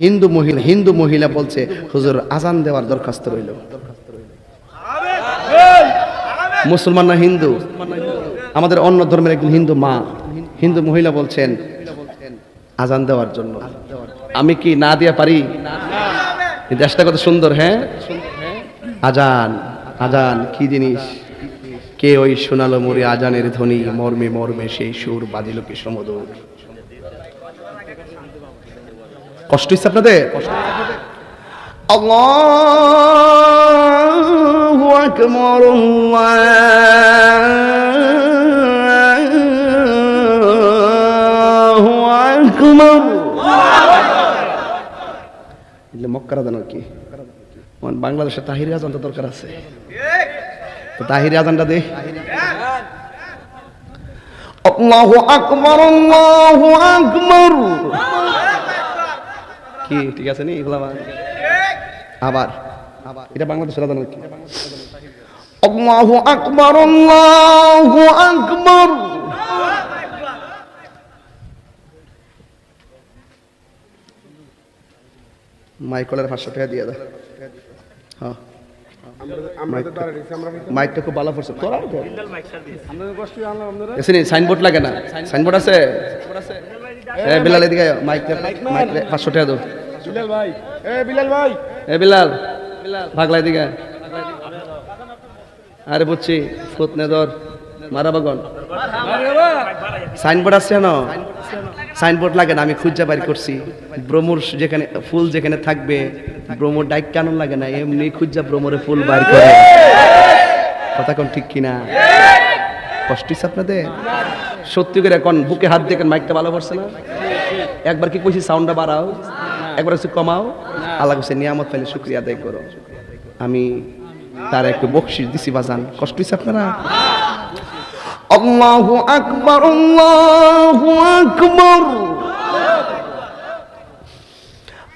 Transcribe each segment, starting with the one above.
হিন্দু মহিলা হিন্দু মহিলা বলছে, হুজুর, আজান দেওয়ার দরখাস্ত রইল। মুসলমান না হিন্দু? আমাদের অন্য ধর্মের একজন হিন্দু মা, হিন্দু মহিলা বলছেন, আজান দেওয়ার জন্য। আমি কি না দিয়া পারি? দেশটা কত সুন্দর হ্যাঁ? আজান আজান, কি জিনিস? কে ওই শোনালো মরে আজানের ধ্বনি? মর্মে মর্মে সেই সুর বাজিল কি সমদূর কষ্ট হচ্ছে আপনাদের? আল্লাহু আকবার আল্লাহু আকবার। এগুলো মক্কার আজান আর কি? বাংলাদেশে তাহিরি আজান তো দরকার আছে। তো তাহিরি আজানটা দে। আল্লাহু আকবার আল্লাহু আকবার। কি? ঠিক আছে নি? এগুলো আবার। এটা বাংলাদেশ আদান কি আল্লাহু আকবার আল্লাহু আকবার। মাইকলের পাঁচশো টাকা দিয়ে দাও হ্যাঁ। মাইকটা খুব ভালো পড়ছে তোরা সাইনবোর্ড লাগে না। সাইনবোর্ড আছে। এ বিলাল এদিকে মাইক মাইক পাঁচশো টাকা দাও। বিলাল ভাই এ বিলাল ভাই। এ বিলাল ভাগলাই দিকে আরে বুঝছি ফুট নে ধর মারা সাইনবোর্ড আছে না? সাইনবোর্ড লাগে না আমি খুঁজা বাইর করছি। ব্রহ্মর যেখানে ফুল যেখানে থাকবে ব্রহ্মর ডাইক কেন লাগে না এমনি খুঁজা ব্রহ্মরে ফুল বাইর করে। কথা কোন ঠিক কিনা? কষ্ট আপনাদের? সত্যি করে এখন বুকে হাত দেখেন মাইকটা ভালো পড়ছে না। একবার কি কইছি সাউন্ডটা বাড়াও। একবার একটু কমাও। আল্লাহ কাছে নিয়ামত পাইলে শুক্রিয়া আদায় করো। আমি তার একটু বকশিস দিছি বাজান। কষ্ট হচ্ছে আপনারা? আল্লাহু আকবার আল্লাহু আকবার।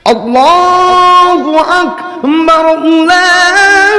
আল্লাহু আকবার, আল্লাহু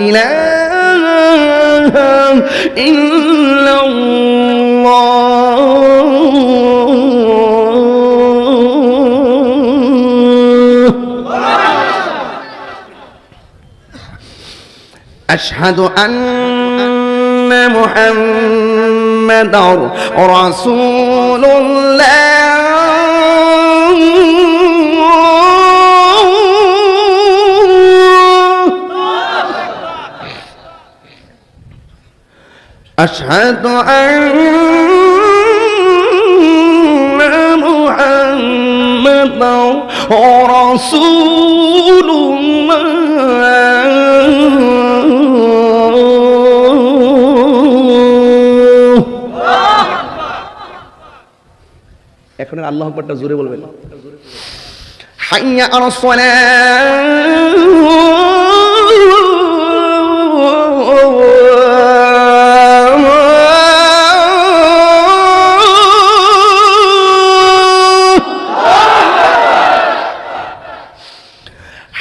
إله إلا الله. أشهد أن محمد رسول الله. أشهد أن محمد رسول الله এখন আল্লাহ আকবরটা জোরে বলবেন হাইয়া আর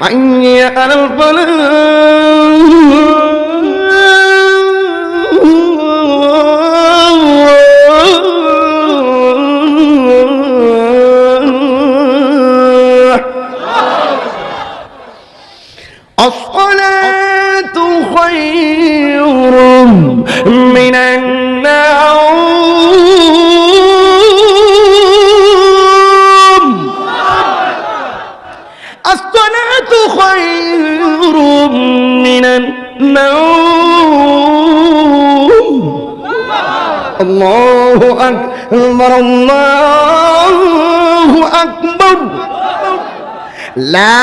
حي على الظلام أصطنعت خير من النوم. الله أكبر الله أكبر. لا